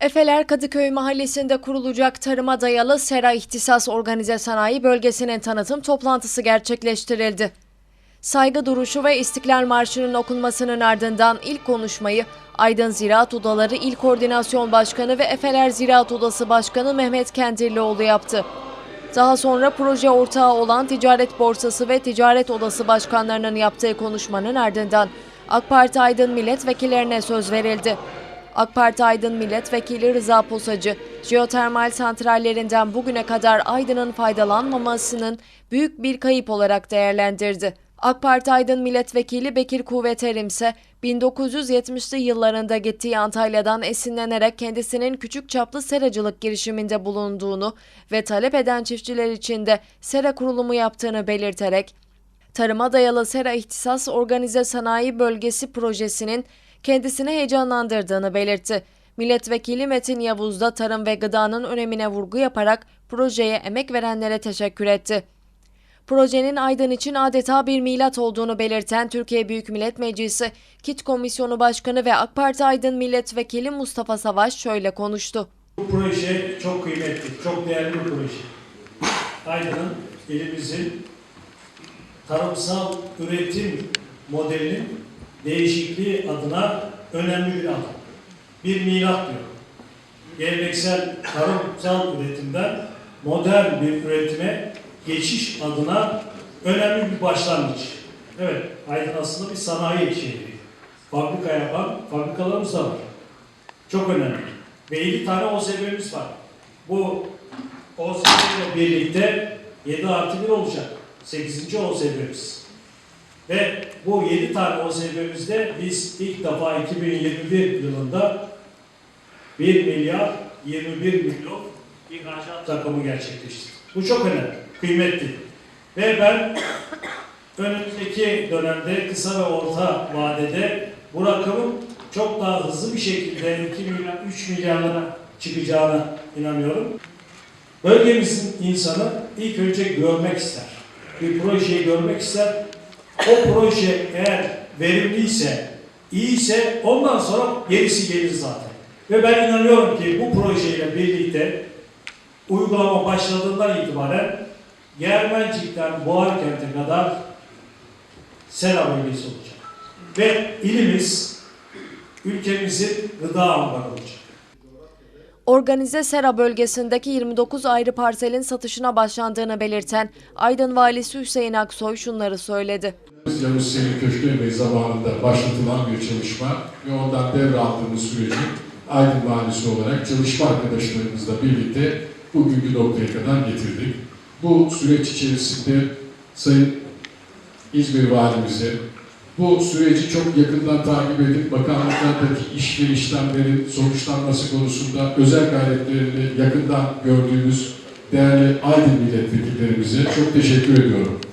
Efeler Kadıköy Mahallesi'nde kurulacak tarıma dayalı Sera İhtisas Organize Sanayi Bölgesi'nin tanıtım toplantısı gerçekleştirildi. Saygı duruşu ve İstiklal Marşı'nın okunmasının ardından ilk konuşmayı Aydın Ziraat Odaları İl Koordinasyon Başkanı ve Efeler Ziraat Odası Başkanı Mehmet Kendirlioğlu yaptı. Daha sonra proje ortağı olan Ticaret Borsası ve Ticaret Odası başkanlarının yaptığı konuşmanın ardından AK Parti Aydın milletvekillerine söz verildi. AK Parti Aydın Milletvekili Rıza Posacı, jeotermal santrallerinden bugüne kadar Aydın'ın faydalanmamasının büyük bir kayıp olarak değerlendirdi. AK Parti Aydın Milletvekili Bekir Kuvveterim ise 1970'li yıllarında gittiği Antalya'dan esinlenerek kendisinin küçük çaplı seracılık girişiminde bulunduğunu ve talep eden çiftçiler için de sera kurulumu yaptığını belirterek Tarıma dayalı Sera İhtisas Organize Sanayi Bölgesi projesinin kendisini heyecanlandırdığını belirtti. Milletvekili Metin Yavuz da tarım ve gıdanın önemine vurgu yaparak projeye emek verenlere teşekkür etti. Projenin Aydın için adeta bir milat olduğunu belirten Türkiye Büyük Millet Meclisi Kit Komisyonu Başkanı ve AK Parti Aydın Milletvekili Mustafa Savaş şöyle konuştu. Bu proje çok kıymetli, çok değerli bir proje. Aydın'ın, ilimizin tarımsal üretim modelinin değişikliği adına önemli bir adım. Bir milat diyor. Geleneksel tarımsal üretimden modern bir üretime geçiş adına önemli bir başlangıç. Evet, Aydın aslında bir sanayi şehri. Fabrika yapan fabrikalarımız da var. Çok önemli. Ve 7 tane OSB'miz var. Bu OSB ile birlikte 7 artı 1 olacak. 8. OSB'miz. Ve bu 7 tane OSB'mizde biz ilk defa 2021 yılında 1 milyar 21 milyon ihracat rakamı gerçekleştirdik. Bu çok önemli, kıymetli. Ve ben önümüzdeki dönemde kısa ve orta vadede bu rakamın çok daha hızlı bir şekilde 2 milyar, 3 milyarlara çıkacağına inanıyorum. Bölgemizin insanı ilk önce görmek ister. Bir projeyi görmek ister. O proje eğer verimliyse, iyiyse ondan sonra gerisi gelir zaten. Ve ben inanıyorum ki bu projeyle birlikte uygulama başladığından itibaren Germencik'ten Boğarkent'e kadar sera bölgesi olacak. Ve ilimiz ülkemizin gıda ambarı olacak. Organize Sera bölgesindeki 29 ayrı parselin satışına başlandığını belirten Aydın Valisi Hüseyin Aksoy şunları söyledi. Yavuz Selim Köşkü Bey zamanında başlatılan bir çalışma ve ondan devraldığımız süreci Aydın Valisi olarak çalışma arkadaşlarımızla birlikte bugünkü noktaya kadar getirdik. Bu süreç içerisinde Sayın İzmir Valimize bu süreci çok yakından takip edip bakanlıklardaki iş ve işlemlerin sonuçlanması konusunda özel gayretlerini yakından gördüğümüz değerli Aydın milletvekillerimize çok teşekkür ediyorum.